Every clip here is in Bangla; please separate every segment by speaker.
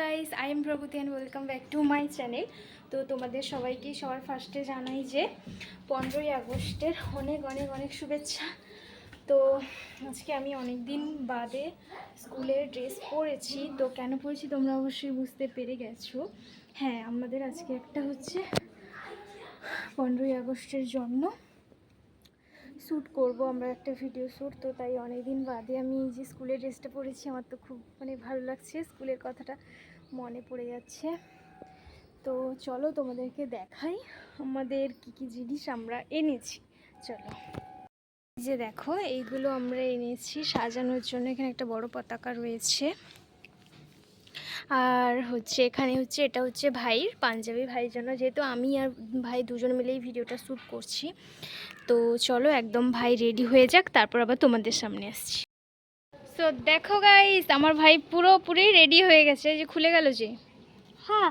Speaker 1: Guys I am Prabhuti and welcome back to my channel তো তোমাদের সবাইকে সবার ফার্স্টে জানাই যে পনেরোই আগস্টের অনেক অনেক অনেক শুভেচ্ছা। তো আজকে আমি অনেক দিন বাদে স্কুলের ড্রেস পরেছি। তো কেন পরেছি তোমরা অবশ্যই বুঝতে পেরে গেছো। হ্যাঁ আমাদের আজকে একটা হচ্ছে পনেরোই আগস্টের জন্য শ্যুট করব, আমরা একটা ভিডিও শ্যুট, তো তাই অনেক দিন বাদে আমি যে স্কুলের ড্রেসটা পরেছি, আমার তো খুব মানে ভালো লাগছে, স্কুলের কথাটা মনে পড়ে যাচ্ছে। তো চলো তোমাদেরকে দেখাই আমাদের কি কি জিনিস আমরা এনেছি, চলো। যে দেখো, এইগুলো আমরা এনেছি সাজানোর জন্য, এখানে একটা বড় পতাকা রয়েছে। আর হচ্ছে এখানে হচ্ছে এটা হচ্ছে ভাইয়ের পাঞ্জাবি ভাইয়ের জন্য যেহেতু আমি আর ভাই দুজন মিলেই ভিডিওটা শ্যুট করছি। তো চলো একদম ভাই রেডি হয়ে যাক তারপর আবার তোমাদের সামনে আসছি। সো দেখো গাইস আমার ভাই পুরোপুরি রেডি হয়ে গেছে যে খুলে গেল যে।
Speaker 2: হ্যাঁ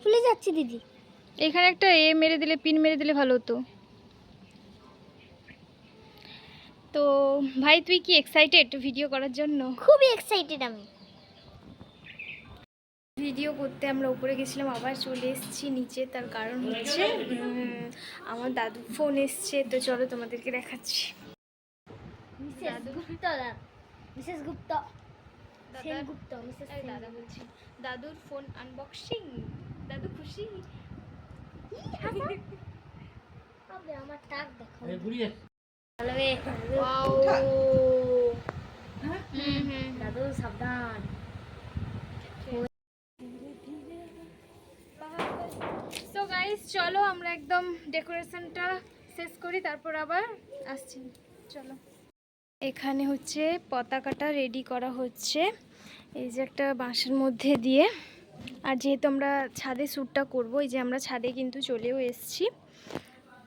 Speaker 2: খুলে যাচ্ছে দিদি।
Speaker 1: এখানে একটা এ মেরে দিলে পিন মেরে দিলে ভালো হতো। তো ভাই তুই কি এক্সাইটেড ভিডিও করার জন্য?
Speaker 2: খুবই এক্সাইটেড আমি।
Speaker 1: ভিডিও করতে আমরা উপরে গেছিলাম আবার চলে এসেছি নিচে তার কারণ হচ্ছে আমার দাদু ফোন এসছে তো চলো তোমাদেরকে দেখাচ্ছি।
Speaker 2: Mrs Gupta Mrs Gupta. Gupta Mrs
Speaker 1: দাদা বলছি দাদুর ফোন আনবক্সিং দাদু খুশি?
Speaker 2: আমার টাক দেখো।
Speaker 1: হুম।
Speaker 2: দাদু সাবধান।
Speaker 1: চলো আমরা একদম ডেকোরেশনটা শেষ করি তারপর আবার আসছি। চলো। এখানে হচ্ছে পতাকাটা রেডি করা হচ্ছে এই যে একটা বাঁশের মধ্যে দিয়ে। আর যেহেতু আমরা ছাদে শ্যুটটা করব এই যে আমরা ছাদে কিন্তু চলেও এসেছি।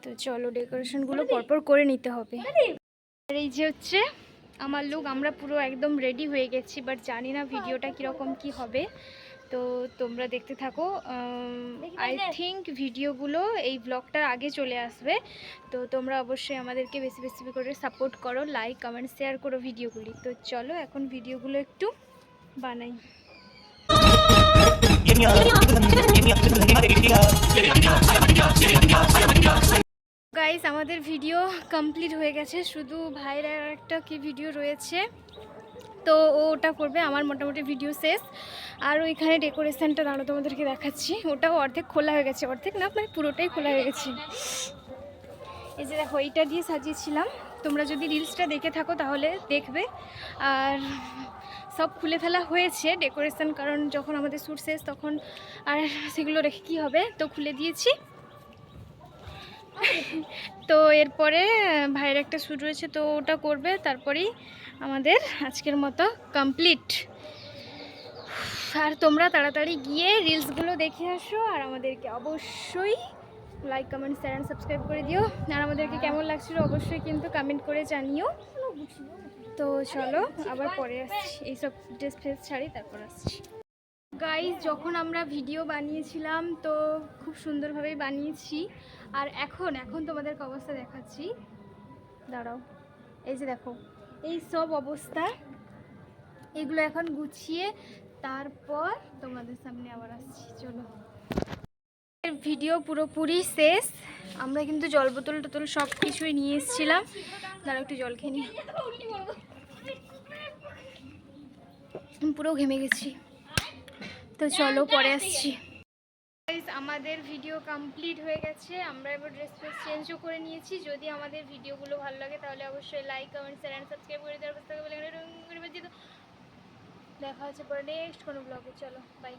Speaker 1: তো চলো ডেকোরেশনগুলো পরপর করে নিতে হবে। আর এই যে হচ্ছে আমার লোক আমরা পুরো একদম রেডি হয়ে গেছি বাট জানি না ভিডিওটা কীরকম কি হবে। তো তোমরা দেখতে থাকো আই থিঙ্ক ভিডিওগুলো এই ব্লগটার আগে চলে আসবে তো তোমরা অবশ্যই আমাদেরকে বেশি বেশি করে সাপোর্ট করো লাইক কমেন্ট শেয়ার করো ভিডিওগুলি তো চলো এখন ভিডিওগুলো একটু বানাই গাইস আমাদের ভিডিও কমপ্লিট হয়ে গেছে। শুধু ভাইয়ের আর একটা কি ভিডিও রয়েছে? তো ও ওটা করবে, আমার মোটামুটি ভিডিও শেষ। আর ওইখানে ডেকোরেশনটা দাঁড়ো তোমাদেরকে দেখাচ্ছি। ওটাও অর্ধেক খোলা হয়ে গেছে, অর্ধেক না মানে পুরোটাই খোলা হয়ে গেছে। এই যে দেখো, এইটা দিয়ে সাজিয়েছিলাম। তোমরা যদি রিলসটা দেখে থাকো তাহলে দেখবে। আর সব খুলে ফেলা হয়েছে ডেকোরেশন কারণ যখন আমাদের শ্যুট শেষ, তখন আর সেগুলো রেখে কী হবে? তো খুলে দিয়েছি। তো এরপরে ভাইয়ের একটা শ্যুট রয়েছে, তো ওটা করবে। তারপরেই আমাদের আজকের মতো কমপ্লিট আর তোমরা তাড়াতাড়ি গিয়ে রিলসগুলো দেখে আসো, আর আমাদেরকে অবশ্যই like comment share and subscribe করে দিও। আর আমাদেরকে কেমন লাগছিল অবশ্যই কিন্তু কমেন্ট করে জানিও। তো চলো, আবার পরে আসছি। এইসব ড্রেস ফ্রেস ছাড়ি, তারপর আসছি। গাইজ যখন আমরা ভিডিও বানিয়েছিলাম, তো খুব সুন্দরভাবেই বানিয়েছি। আর এখন এখন তোমাদেরকে অবস্থা দেখাচ্ছি। দাঁড়াও। এই যে দেখো, এই সব অবস্থা। এগুলো এখন গুছিয়ে তারপর তোমাদের সামনে আবার আসছি। চলো। ভিডিও পুরোপুরি শেষ। আমরা কিন্তু জল বোতল টোতল সব কিছুই নিয়ে এসেছিলাম। দাঁড়াও, একটু জল খেয়ে নিই পুরো ঘেমে গেছি। তো চলো, পরে আসছি। Guys, আমাদের ভিডিও কমপ্লিট হয়ে গেছে। আমরা এবার ড্রেস ফ্রেস চেঞ্জও করে নিয়েছি। যদি আমাদের ভিডিওগুলো ভালো লাগে তাহলে অবশ্যই like comment share and subscribe করে দেওয়ার বলে দেখা হচ্ছে পরে নেক্সট কোনো ব্লগে চলো বাই